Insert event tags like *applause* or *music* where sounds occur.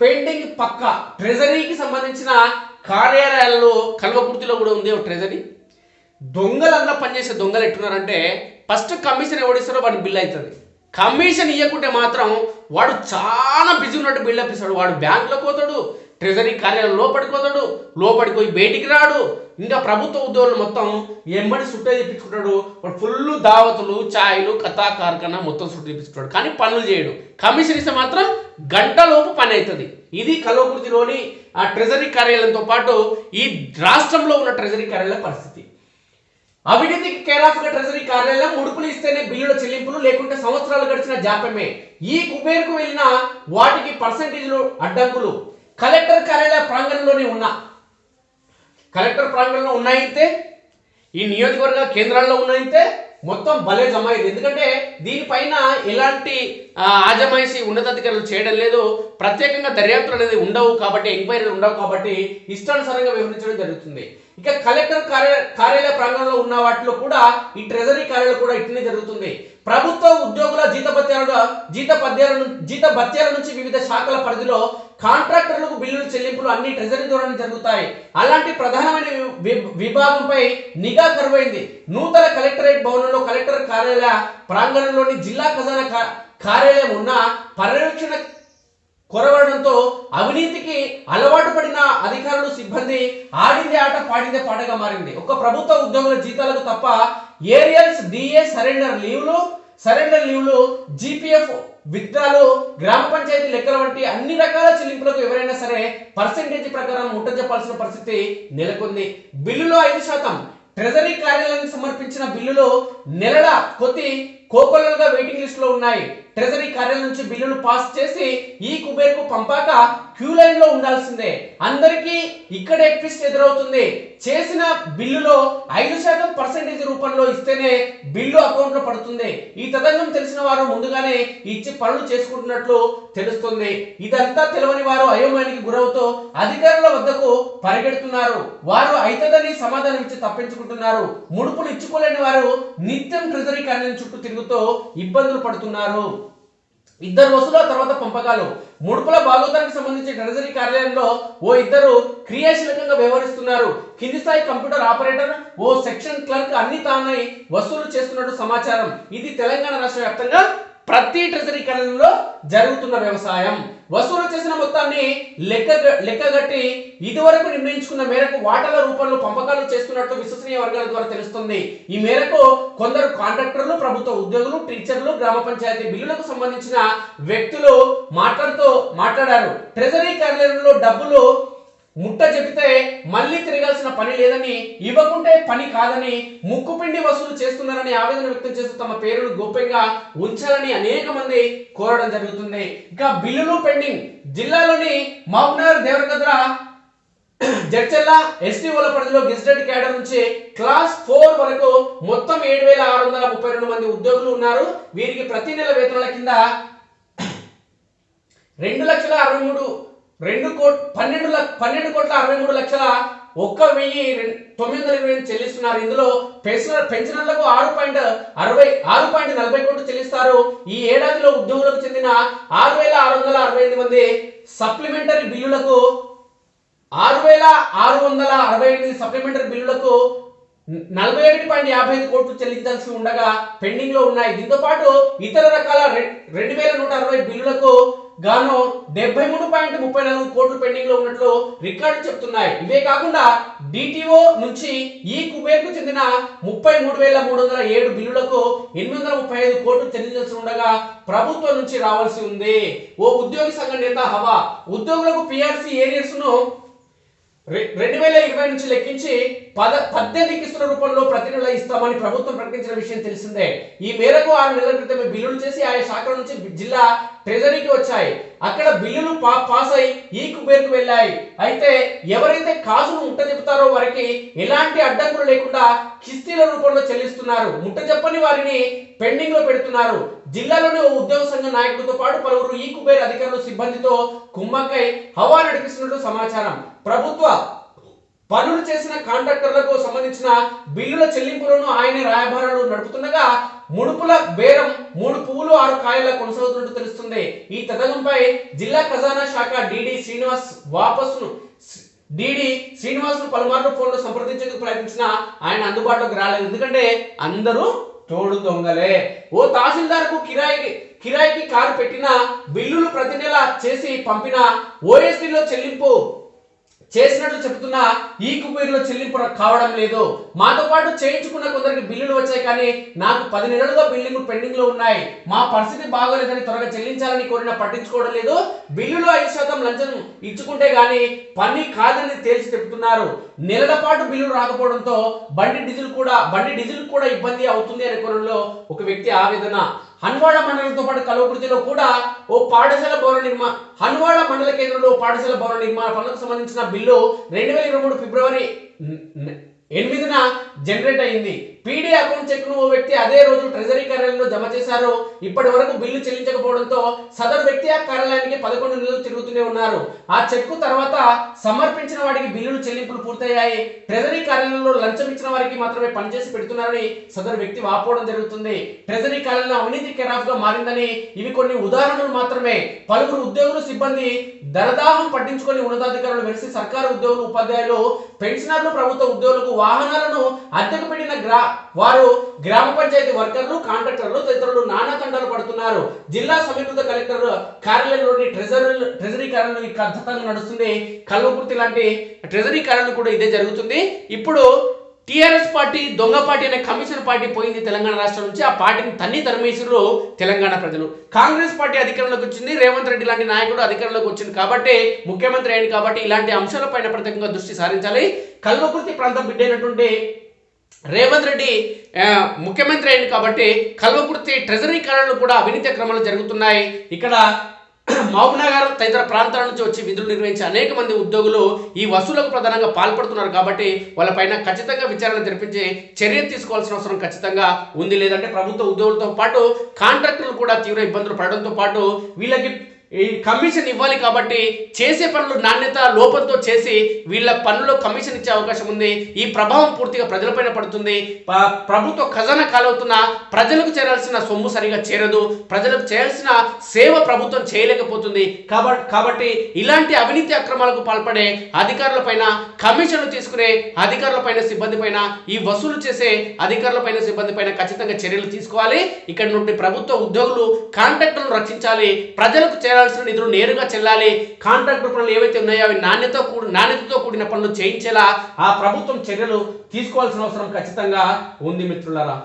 Painting పక్క. ట్రెజరీకి సంబంధించిన కార్యాలయాల్లో కల్వకుర్తిలో కూడా ఉంది ఒక ట్రెజరీ. దొంగలంతా పనిచేసే దొంగలు ఎట్టున్నారంటే ఫస్ట్ కమిషన్ ఎవడిస్తారో వాడికి బిల్ అవుతుంది. కమిషన్ ఇవ్వకుంటే మాత్రం వాడు చాలా బిజీ ఉన్నట్టు బిల్డప్ ఇస్తాడు. వాడు బ్యాంకులో పోతాడు ట్రెజరీ కార్యాలయం లోపలికి పోతాడు పోయి బయటికి రాడు. ఇంకా ప్రభుత్వ ఉద్యోగులు మొత్తం ఎమ్మడి సుట్టే తెప్పించుకుంటాడు. వాడు ఫుల్ దావతులు ఛాయలు కథా కార్ఖానా మొత్తం సుట్టు తెప్పించుకుంటాడు. కానీ పనులు చేయడు. కమిషన్ ఇస్తే మాత్రం గంటలోపు పని అవుతుంది. ఇది కలవకృతిలోని ఆ ట్రెజరీ కార్యాలయంతో పాటు ఈ రాష్ట్రంలో ఉన్న ట్రెజరీ కార్యాలయ పరిస్థితి. అవినీతికి కేరాఫ్ ట్రెజరీ కార్యాలయం ముడుపులు ఇస్తేనే బిల్లుల చెల్లింపులు లేకుంటే సంవత్సరాలు గడిచిన జాప్యమే ఈ కుబేర్కు వెళ్ళిన వాటికి పర్సంటేజ్లు అడ్డంకులు. కలెక్టర్ కార్యాలయ ప్రాంగణంలోనే ఉన్న. కలెక్టర్ ప్రాంగణంలో ఉన్నాయితే ఈ నియోజకవర్గ కేంద్రాల్లో ఉన్నాయితే మొత్తం భలే జమ అయింది ఎందుకంటే దీనిపైన ఎలాంటి ఆజమాయిషి ఉన్నతాధికారులు చేయడం లేదు. ప్రత్యేకంగా దర్యాప్తులు అనేది ఉండవు కాబట్టి ఎంక్వైరీలు ఉండవు కాబట్టి ఇష్టానుసారంగా వివరించడం జరుగుతుంది. ఇక కలెక్టర్ కార్య కార్యాలయ ప్రాంగణంలో ఉన్న వాటిలో కూడా ఈ ట్రెజరీ కార్యాలయం కూడా ఇట్లనే జరుగుతుంది. ప్రభుత్వ ఉద్యోగుల జీతభత్యాల జీత పద్యాల జీత భత్యాల నుంచి వివిధ శాఖల పరిధిలో కాంట్రాక్టర్లకు బిల్లుల చెల్లింపులు అన్ని ట్రెజరీ ద్వారానే జరుగుతాయి. అలాంటి ప్రధానమైన విభాగంపై నిఘా కరువైంది. నూతన కలెక్టరేట్ భవనంలో కలెక్టర్ కార్యాలయ ప్రాంగణంలోని జిల్లా ఖజానా కార్యాలయం ఉన్న పర్యవేక్షణ కొరవడంతో అవినీతికి అలవాటు పడిన అధికారులు సిబ్బంది ఆడిందే ఆట పాడిందే పాటగా మారింది. ఒక ప్రభుత్వ ఉద్యోగుల జీతాలకు తప్ప ఏరియల్స్ డిఏ సరెండర్ లీవ్లు సరెండర్ లీవ్లు జీపీఎఫ్ విత్డ్రాలు గ్రామ పంచాయతీ లెక్కల వంటి అన్ని రకాల చెల్లింపులకు ఎవరైనా సరే పర్సెంటేజ్ ప్రకారం ముట్ట చెప్పాల్సిన పరిస్థితి నెలకొంది. బిల్లులో ఐదు శాతం. ట్రెజరీ కార్యాలయానికి సమర్పించిన బిల్లులో నెలల కొద్ది కోకొల్లలుగా వెయిటింగ్ లిస్ట్లో ఉన్నాయి. ట్రెజరీ కార్యాలయం నుంచి బిల్లులు పాస్ చేసి ఈ కుబేర్కు పంపాక క్యూ లైన్లో ఉండాల్సిందే. అందరికీ ఇక్కడ ట్విస్ట్ ఎదురవుతుంది. చేసిన బిల్లులో ఐదు శాతం పర్సెంటేజ్ రూపంలో ఇస్తేనే బిల్లు అకౌంట్లో పడుతుంది. ఈ తదంగం తెలిసిన వారు ముందుగానే ఇచ్చి పనులు చేసుకుంటున్నట్లు తెలుస్తుంది. ఇదంతా తెలియని వారు అయోమయానికి గురవుతూ అధికారుల వద్దకు పరిగెడుతున్నారు. వారు అయితదని సమాధానం ఇచ్చి తప్పించుకుంటున్నారు. ముడుపులు ఇచ్చుకోలేని వారు నిత్యం ట్రెజరీ కార్యాలయం చుట్టూ తిరుగుతూ ఇబ్బందులు పడుతున్నారు. ఇద్దరు వసూలు తర్వాత పంపకాలు. ముడుపుల బాగోతానికి సంబంధించి ట్రెజరీ కార్యాలయంలో ఓ ఇద్దరు క్రియాశీలకంగా వ్యవహరిస్తున్నారు. కింది స్థాయి కంప్యూటర్ ఆపరేటర్ ఓ సెక్షన్ క్లర్క్ అన్ని తానై వసూలు చేస్తున్నట్టు సమాచారం. ఇది తెలంగాణ రాష్ట్ర వ్యాప్తంగా ప్రతి ట్రెజరీ కార్యాలయంలో జరుగుతున్న వ్యవసాయం. వసూలు చేసిన మొత్తాన్ని లెక్క లెక్కగట్టి ఇదివరకు నిర్ణయించుకున్న మేరకు వాటాల రూపంలో పంపకాలు చేస్తున్నట్లు విశ్వసనీయ వర్గాల ద్వారా తెలుస్తుంది. ఈ మేరకు కొందరు కాంట్రాక్టర్లు ప్రభుత్వ ఉద్యోగులు టీచర్లు గ్రామ పంచాయతీ బిల్లులకు సంబంధించిన వ్యక్తులు మాట్లాడుతూ మాట్లాడారు. ట్రెజరీ కార్యాలయంలో డబ్బులు ముట్ట చెబితే మళ్ళీ తిరగాల్సిన పని లేదని ఇవ్వకుంటే పని కాదని ముక్కుపిండి వసూలు చేస్తున్నారని ఆవేదన వ్యక్తం చేస్తూ తమ పేరును గోప్యంగా ఉంచాలని అనేక మంది కోరడం జరుగుతుంది. ఇక బిల్లులు పెండింగ్. జిల్లాలోని మహబూబ్నగర్ దేవరగద్ర జడ్చెల్ల ఎస్టీఓల పరిధిలో గెజిటెడ్ క్యాడర్ నుంచి క్లాస్ ఫోర్ వరకు మొత్తం ఏడు వేల ఆరు వందల ముప్పై రెండు మంది ఉద్యోగులు ఉన్నారు. వీరికి ప్రతి నెల వేతనాల కింద రెండు లక్షల అరవై మూడు రెండు కోట్ పన్నెండు పన్నెండు కోట్ల అరవై మూడు లక్షల ఒక్క వెయ్యి తొమ్మిది వందల ఇరవై చెల్లిస్తున్నారు. ఇందులో పెన్షనర్ పెన్షనర్లకు ఆరు పాయింట్ అరవై ఆరు పాయింట్ నలభై కోట్లు చెల్లిస్తారు. ఈ ఏడాదిలో ఉద్యోగులకు చెందిన ఆరు వేల ఆరు వందల అరవై ఎనిమిది మంది సప్లిమెంటరీ బిల్లులకు ఆరు వేల ఆరు వందల అరవై ఎనిమిది సప్లిమెంటరీ బిల్లులకు నలభై ఒకటి పాయింట్ యాభై ఐదు కోట్లు చెల్లించాల్సి ఉండగా పెండింగ్లో ఉన్నాయి. దీంతో పాటు ఇతర రకాల రె- రెండు వేల నూట అరవై బిల్లులకు గాను డెబ్బై మూడు పాయింట్ ముప్పై నాలుగు కోట్లు పెండింగ్లో ఉన్నట్లు రికార్డు చెప్తున్నాయి. ఇవే కాకుండా డిటిఓ నుంచి ఈ కుబేర్కు చెందిన ముప్పై మూడు వేల మూడు వందల ఏడు బిల్లులకు ఎనిమిది వందల ముప్పై ఐదు కోట్లు చెల్లించాల్సి ఉండగా ప్రభుత్వం నుంచి రావాల్సి ఉంది. ఓ ఉద్యోగి సంఘ నేత హవా ఉద్యోగులకు పిఆర్సీ ఏరియర్స్ను రెండు వేల ఇరవై నుంచి లెక్కించి పద పద్దెనిమిది కిస్తుల రూపంలో ప్రతి నెల ఇస్తామని ప్రభుత్వం ప్రకటించిన విషయం తెలిసిందే. ఈ మేరకు ఆరు నెలల క్రితమే బిల్లులు చేసి ఆయా శాఖల నుంచి జిల్లా ట్రెజరీకి వచ్చాయి. అక్కడ బిల్లులు పా పాస్ అయి ఈ కుబేర్కు వెళ్ళాయి. అయితే ఎవరైతే కాసును ముట్ట చెబుతారో వారికి ఎలాంటి అడ్డంకులు లేకుండా కిస్తీల రూపంలో చెల్లిస్తున్నారు. ముట్ట చెప్పని వారిని పెండింగ్లో పెడుతున్నారు. జిల్లాలోని ఓ ఉద్యోగ సంఘ నాయకుడితో పాటు పలువురు ఈ కుబేర్ అధికారులు సిబ్బందితో కుమ్మక్కై హవా నడిపిస్తున్నట్టు సమాచారం. ప్రభుత్వ పనులు చేసిన కాంట్రాక్టర్లకు సంబంధించిన బిల్లుల చెల్లింపులను ఆయన రాయబారాలు నడుపుతుండగా ముడుపుల బేరం మూడు పువ్వులు ఆరు కాయల కొనసాగుతున్నట్టు తెలుస్తుంది. ఈ తతంగంపై జిల్లా ఖజానా శాఖ డిడి శ్రీనివాస్ వాపసును డిడి శ్రీనివాస్ను పలుమార్లు ఫోన్లో సంప్రదించేందుకు ప్రయత్నించిన ఆయన అందుబాటులోకి రాలేదు. ఎందుకంటే అందరూ తోడు దొంగలే. ఓ తహసీల్దార్కు కిరాయికి కిరాయికి కారు పెట్టిన బిల్లులు ప్రతి నెల చేసి పంపిన ఓఎస్డీలో చెల్లింపు చేసినట్లు చెబుతున్నా ఈ కుబేరులో చెల్లింపు కావడం లేదు. మాతో పాటు చేయించుకున్న కొందరికి బిల్లులు వచ్చాయి కానీ నాకు పది నెలలుగా బిల్లింగ్ పెండింగ్లో ఉన్నాయి. మా పరిస్థితి బాగోలేదని త్వరగా చెల్లించాలని కోరిన పట్టించుకోవడం లేదు. బిల్లులు ఐదు శాతం లంచం ఇచ్చుకుంటే గానీ పని కాదని తేల్చి చెబుతున్నారు నెలల పాటు బిల్లులు రాకపోవడంతో బండి డీజిల్ కూడా బండి డీజిల్ కూడా ఇబ్బంది అవుతుంది అనే కోణంలో ఒక వ్యక్తి ఆవేదన. హన్వాడ మండలంతో పాటు కలవకుర్తిలో కూడా ఓ పాఠశాల భవన నిర్మాణ హన్వాడ మండల కేంద్రంలో పాఠశాల భవన నిర్మాణ పనులకు సంబంధించిన బిల్లు రెండు వేల ఇరవై మూడు ఫిబ్రవరి ఎనిమిదిన జనరేట్ అయింది. పీడీ అకౌంట్ చెక్ను ఓ వ్యక్తి అదే రోజు ట్రెజరీ కార్యాలయంలో జమ చేశారు. ఇప్పటి వరకు బిల్లు చెల్లించకపోవడంతో సదరు వ్యక్తి ఆ కార్యాలయానికి పదకొండు నెలలు తిరుగుతూనే ఉన్నారు. ఆ చెక్ తర్వాత సమర్పించిన వాడికి బిల్లులు చెల్లింపులు పూర్తయ్యాయి. ట్రెజరీ కార్యాలయంలో లంచం ఇచ్చిన వారికి మాత్రమే పనిచేసి పెడుతున్నారని సదరు వ్యక్తి వాపోవడం జరుగుతుంది. ట్రెజరీ కార్యాలయం అవినీతి కెరాఫ్గా మారిందని ఇవి కొన్ని ఉదాహరణలు మాత్రమే. పలువురు ఉద్యోగులు సిబ్బంది దరదాహం పట్టించుకొని ఉన్నతాధికారులు వెలిసి సర్కారు ఉద్యోగులు ఉపాధ్యాయులు పెన్షనర్లు ప్రభుత్వ ఉద్యోగులకు వాహనాలను అద్దెకు పెట్టిన గ్రా వారు గ్రామ పంచాయతీ వర్కర్లు కాంట్రాక్టర్లు తదితరులు నానా తండాలు పడుతున్నారు. జిల్లా సమీకృత కలెక్టర్ కార్యాలయంలోని ట్రెజరీ ట్రెజరీ కార్యాలయం ఈ కథతంగా నడుస్తుంది. కల్వకుర్తి లాంటి ట్రెజరీ కార్యాలయం కూడా ఇదే జరుగుతుంది. ఇప్పుడు టీఆర్ఎస్ పార్టీ దొంగ పార్టీ అనే కమిషన్ పార్టీ పోయింది తెలంగాణ రాష్ట్రం నుంచి. ఆ పార్టీని తన్ని తరిమేసిరు తెలంగాణ ప్రజలు. కాంగ్రెస్ పార్టీ అధికారంలోకి వచ్చింది. రేవంత్ రెడ్డి లాంటి నాయకుడు అధికారంలోకి వచ్చింది కాబట్టి ముఖ్యమంత్రి అయింది కాబట్టి ఇలాంటి అంశాలపైన ప్రత్యేకంగా దృష్టి సారించాలి. కల్వకుర్తి ప్రాంతం బిడ్డైనటువంటి రేవంత్ రెడ్డి ముఖ్యమంత్రి అయింది కాబట్టి కల్వకుర్తి ట్రెజరీ కార్యాలయంలో కూడా అవినీతి క్రమాలు జరుగుతున్నాయి. ఇక్కడ *clears throat* మహబూబ్నగర్ తదితర ప్రాంతాల నుంచి వచ్చి విధులు నిర్వహించే అనేక మంది ఉద్యోగులు ఈ వసూలకు ప్రధానంగా పాల్పడుతున్నారు కాబట్టి వాళ్ళపైన ఖచ్చితంగా విచారణ జరిపించి చర్య తీసుకోవాల్సిన అవసరం ఖచ్చితంగా ఉంది. లేదంటే ప్రభుత్వ ఉద్యోగులతో పాటు కాంట్రాక్టర్లు కూడా తీవ్ర ఇబ్బందులు పడడంతో పాటు వీళ్ళకి ఈ కమిషన్ ఇవ్వాలి కాబట్టి చేసే పనులు నాణ్యత లోపంతో చేసి వీళ్ళ పనుల్లో కమిషన్ ఇచ్చే అవకాశం ఉంది. ఈ ప్రభావం పూర్తిగా ప్రజలపైన పడుతుంది. ప్రభుత్వ ఖజానా కాలవుతున్న ప్రజలకు చేరాల్సిన సొమ్ము సరిగా చేరదు. ప్రజలకు చేయాల్సిన సేవ ప్రభుత్వం చేయలేకపోతుంది. కాబట్టి కాబట్టి ఇలాంటి అవినీతి అక్రమాలకు పాల్పడే అధికారులపైన కమిషన్లు తీసుకునే అధికారులపైన సిబ్బంది పైన ఈ వసూలు చేసే అధికారులపైన సిబ్బంది పైన ఖచ్చితంగా చర్యలు తీసుకోవాలి. ఇక్కడ నుండి ప్రభుత్వ ఉద్యోగులు కాంట్రాక్టర్లు రక్షించాలి. ప్రజలకు చేయాల్సిన నిధులు నేరుగా చెల్లాలి. కాంట్రాక్ట్ పనులు ఏవైతే ఉన్నాయో అవి నాణ్యత కూడి నాణ్యతతో కూడిన పనులు చేయించేలా ఆ ప్రభుత్వం చర్యలు తీసుకోవాల్సిన అవసరం ఖచ్చితంగా ఉంది మిత్రులారా.